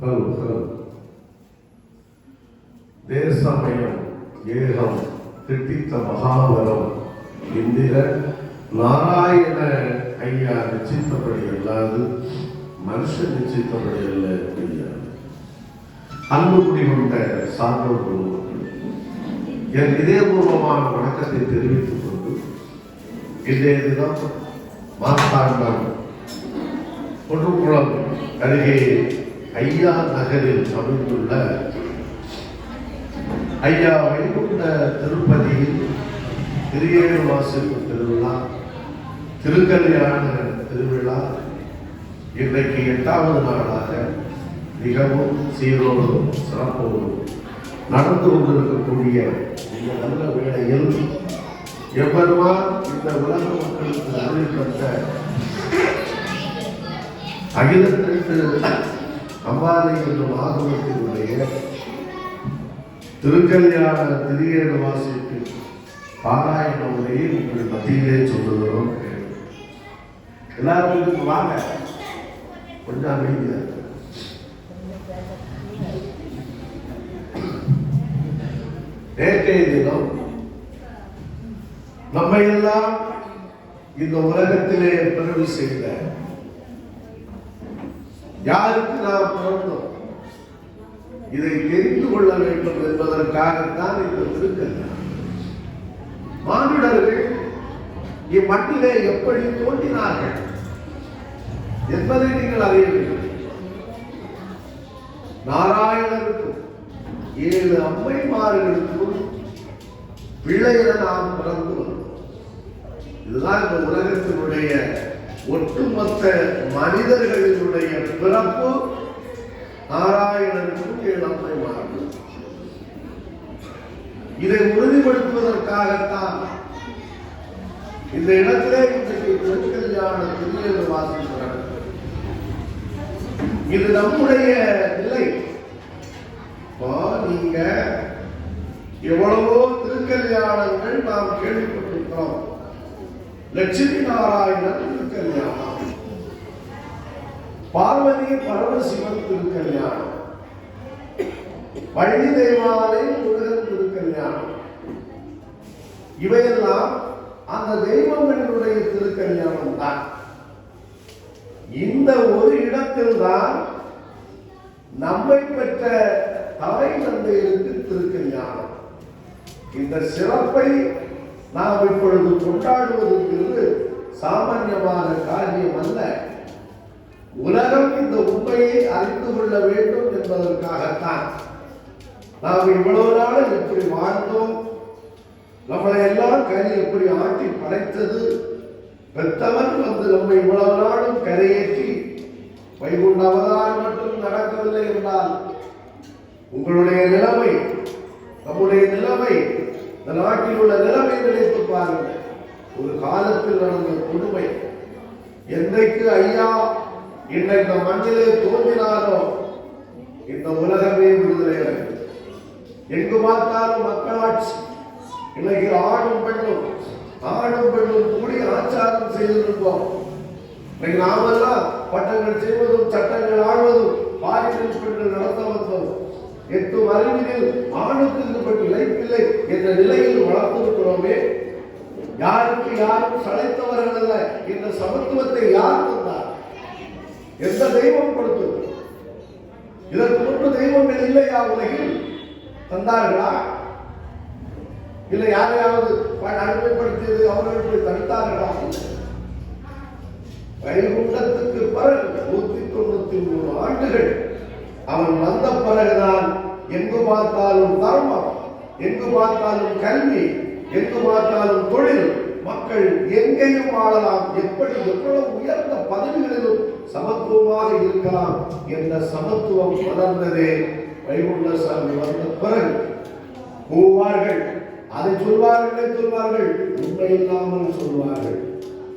ಹೌದು ಹೌದು தேசமயம் ஏகம் திட்டித்த மகாபலம் இந்திர நாராயண ஐயா நிச்சயித்தபடி அல்லாது மனுஷன் நிச்சயித்தபடி அல்ல ஐயா அன்புக்குடி கொண்ட சான்றோர் என் இதயபூர்வமான வணக்கத்தை தெரிவித்துக் கொண்டு இன்றைய தினம் ஒன்று ஒன்றுகுளம் அருகே ஐயா நகரில் அமைந்துள்ள ஐயா வைகுண்ட திருப்பதியில் திரியேழு வாசிப்பு திருவிழா திருக்கல்யாண திருவிழா இன்றைக்கு எட்டாவது நாளாக மிகவும் சீரோடும் சிறப்போடும் நடந்து கொண்டிருக்கக்கூடிய இந்த நல்ல வேளையில் எவ்வளவான் இந்த உலக மக்களுக்கு அறிவிக்கப்பட்ட அகிலத்திற்கு அம்பாலை என்னும் ஆகமத்தினுடைய திருக்கல்யாண திரியேடு வாசிப்பு பாராயண உரையை உங்கள் மத்தியிலே சொல்லுகிறோம். எல்லாரும் இதுக்கு வாங்க. கொஞ்சம் அமைதியா நேற்றைய தினம் நம்மையெல்லாம் இந்த உலகத்திலே பிறகு செய்த யாருக்கு நாம் பிறந்தோம்? இதை தெரிந்து கொள்ள வேண்டும் என்பதற்காகத்தான் இந்த திருக்கல்யாணம் மானுடர்கள் இம்மண்ணிலே எப்படி தோன்றினார்கள் என்பதை நீங்கள் அறிய வேண்டும். நாராயணருக்கும் ஏழு அம்மைமார்களுக்கும் பிள்ளையில நாம் பிறந்து வந்தோம். இதுதான் இந்த உலகத்தினுடைய ஒட்டுமொத்த மனிதர்களினுடைய பிறப்பு நாராயணனுக்கும் இழப்பை மாறும். இதை உறுதிப்படுத்துவதற்காகத்தான் இந்த இடத்திலே இன்றைக்கு திருக்கல்யாண திருநெல் வாசிக்கிறார். இது நம்முடைய நிலை. இப்போ நீங்க எவ்வளவோ திருக்கல்யாணங்கள் நாம் கேள்விப்பட்டிருக்கிறோம். லட்சுமி நாராயணன் திருக்கல்யாணம் பார்வதி பரமசிவன் திருக்கல்யாணம். பழனி தெய்வாலை முருகன் திருக்கல்யாணம். இவையெல்லாம் அந்த தெய்வங்களுடைய திருக்கல்யாணம் தான் இந்த ஒரு இடத்தில் தான் நம்மை பெற்ற தலை தந்தையருக்கு திருக்கல்யாணம். இந்த சிறப்பை நாம் இப்பொழுது கொண்டாடுவதற்கு சாமான்யமான காரியம் அல்ல உலகம் இந்த உண்மையை அறிந்து கொள்ள வேண்டும் என்பதற்காகத்தான். நாம் இவ்வளவு நாள் எப்படி வாழ்ந்தோம்? நம்மளை எல்லாம் கறி எப்படி ஆட்டி படைத்தது? பெத்தவன் வந்து நம்மை இவ்வளவு நாளும் கரையேற்றி வைகுண்ட அவதாரம் மட்டும் நடக்கவில்லை என்றால் உங்களுடைய நிலைமை நம்முடைய நிலைமை இந்த நாட்டில் உள்ள நிலைமை நினைத்து பாருங்கள் ஒரு காலத்தில் நடந்த கொடுமை. என்றைக்கு ஐயா இன்றைக்கு மண்ணிலே தோன்றினாரோ இந்த உலகமே விடுதலை எங்கு பார்த்தாலும் மக்களாட்சி. இன்னைக்கு ஆணும் பெண்ணும் ஆணும் பெண்ணும் கூடி ஆச்சாரம் செய்திருப்போம் இன்னைக்கு நாமெல்லாம் பட்டங்கள் செய்வதும் சட்டங்கள் ஆழ்வதும் பாலியல் பெண்கள் நடத்த வந்தோம். எட்டும் அறிவினில் ஆணுக்கு இதுபட்டு இழைப்பில்லை என்ற நிலையில் வளர்த்திருக்கிறோமே. யாருக்கு யாரும் சளைத்தவர்கள் அல்ல இந்த சமத்துவத்தை யார் தந்தார்? எந்த தெய்வம் கொடுத்தது இதற்கு முன்பு தெய்வங்கள் இல்லையா உலகில்? தந்தார்களா? இல்லை யாரையாவது அடிமைப்படுத்தியது அவர்களுக்கு தடுத்தார்களா? வைகுண்டத்துக்கு பிறகு நூத்தி தொண்ணூத்தி மூணு ஆண்டுகள் அவன் வந்த பிறகுதான் எங்கு பார்த்தாலும் தர்மம் எங்கு பார்த்தாலும் கல்வி எங்கு பார்த்தாலும் தொழில் மக்கள் எங்கேயும் வாழலாம். எப்படி எவ்வளவு உயர்ந்த பதவிகளிலும் சமத்துவமாக இருக்கலாம் என்ற சமத்துவம் வளர்ந்ததே வைகுண்ட சாமி வந்த பிறகு. கூவார்கள் அதை சொல்வார்களே சொல்வார்கள் உண்மை இல்லாமல் சொல்வார்கள்.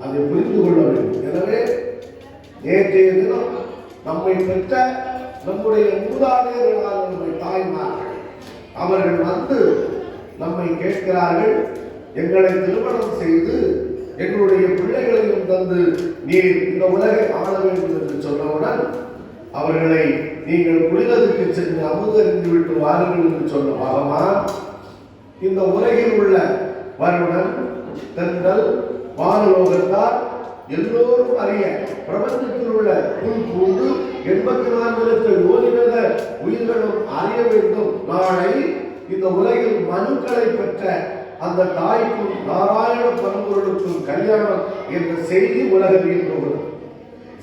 அதை புரிந்து கொள்ள வேண்டும். எனவே நேற்றைய தினம் நம்மை பெற்ற நம்முடைய மூதாதையர்களால் நம்முடைய தாய்மார்கள். அவர்கள் வந்து நம்மை கேட்கிறார்கள் எங்களை திருமணம் செய்து எங்களுடைய பிள்ளைகளையும் தந்து நீர் இந்த உலகை ஆள வேண்டும் என்று சொன்னவுடன் அவர்களை நீங்கள் புனிதத்துக்கு சென்று அமுதறிந்து விட்டு வாருங்கள் என்று சொன்ன பகவான் இந்த உலகில் உள்ள வருணன் தென்றல் வானலோகத்தார் எல்லோரும் அறிய பிரபஞ்சத்தில் உள்ள புல் பூண்டு எண்பத்தி நான்கு லட்சம் யோனிவேத உயிர்களும் அறிய வேண்டும். நாளை இந்த உலகில் மனுக்களை பெற்ற அந்த தாய்க்கும் நாராயண பரம்பொருளுக்கும் கல்யாணம் என்ற செய்தி உலகில் வரும்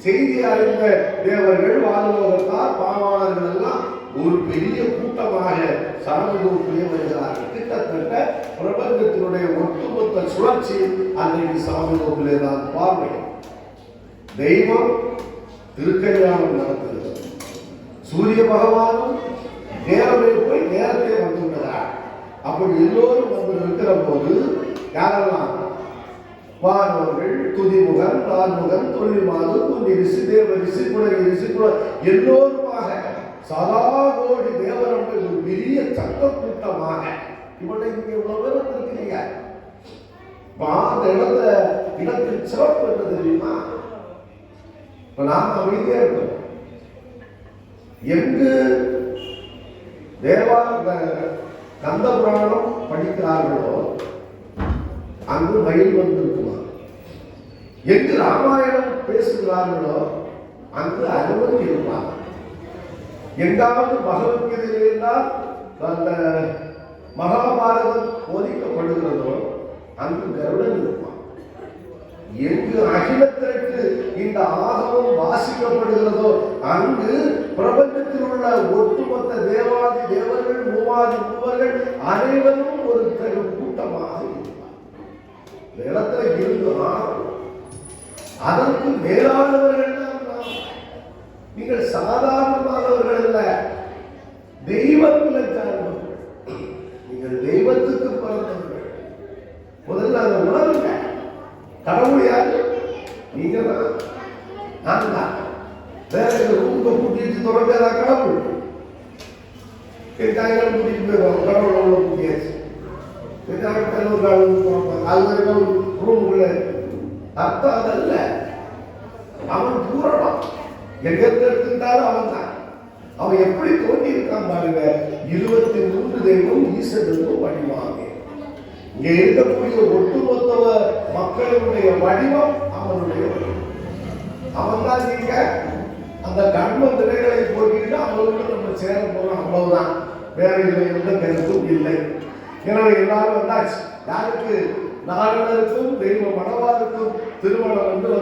செய்தி அறிந்த தேவர்கள் வானலோகத்தார் பாவாளர்கள் எல்லாம் ஒரு பெரிய கூட்டமாக சாமிதோப்பிலே வருகிறார்கள் கிட்டத்தட்ட பிரபஞ்சத்தினுடைய ஒட்டுமொத்த சுழற்சி அன்றைக்கு சாமிதோப்பிலே தான் பார்வை தெய்வம் திருக்கல்யாணம் நடத்துகிறது சூரிய பகவானும் நேரமே போய் நேரத்தை வந்து அப்படி எல்லோரும் வந்து இருக்கிற போது யாரெல்லாம்? வானவர்கள் துதிமுகன் நான்முகன் தொழில்மாது குண்டி ரிசி தேவ ரிசி குலகி ரிசி குல எல்லோருமாக சதாகோடி கோடி ஒரு பெரிய சங்க கூட்டமாக இவனை இங்கே இவ்வளவு பேர் வந்திருக்கிறீங்க அந்த இடத்துல இடத்தில் சிறப்பு என்ன தெரியுமா? இப்ப நாம் அமைதியா இருக்கோம் எங்கு தேவா கந்த புராணம் படிக்கிறார்களோ அங்கு மயில் வந்திருக்குமா? எங்கு ராமாயணம் பேசுகிறார்களோ அங்கு அனுமதி இருப்பாங்க. எங்காவது பகவத்கீதையில் அந்த மகாபாரதம் போதிக்கப்படுகிறதோ அங்கு கருடன் இருப்பான். எங்கு அகிலத்திற்கு இந்த ஆகமம் வாசிக்கப்படுகிறதோ அங்கு பிரபஞ்சத்தில் உள்ள ஒட்டுமொத்த தேவாதி தேவர்கள் மூவாதி மூவர்கள் அனைவரும் ஒரு தரு கூட்டமாக இருப்பார் இந்த இடத்துல அதற்கு மேலானவர்கள் நீங்கள் சாதாரணமானவர்கள் தெய்வத்தில் சார்ந்தவர்கள் நீங்கள் தெய்வத்துக்கு பிறந்தவர்கள். முதல்ல அதை உணருங்க. கடவுள் யாரு? நீங்க தான் நான் தான் வேற ரூம்ல கூட்டிட்டு தொடர்பேதா கடவுள்? கேட்டாங்க கூட்டிட்டு போயிடுவாங்க கடவுள் அவ்வளோ கூட்டியாச்சு. சாயங்காலம் ஒரு காலம் திறப்பாங்க. அது வரைக்கும் ரூமுக்குள்ள அர்த்தம் அதல்ல அவன் பூரணம். எங்க அவன் தான் அவன் எப்படி தோண்டி இருக்கான் பாருங்க. இருபத்தி மூன்று தெய்வம் ஈசனுக்கும் வடிவாங்க இங்க இருக்கக்கூடிய ஒட்டுமொத்த மக்களுடைய வடிவம் அவனுடைய வடிவம். அவன் தான் நீங்க. அந்த கர்ம திரைகளை போக்கிட்டு அவங்களுக்கு நம்ம சேர போறோம் அவ்வளவுதான். வேற இல்லை எந்த கருத்தும் இல்லை. எனவே எல்லாரும் வந்தாச்சு. யாருக்கு? நாரணருக்கும் தெய்வ மனவாருக்கும் திருமணம் வந்து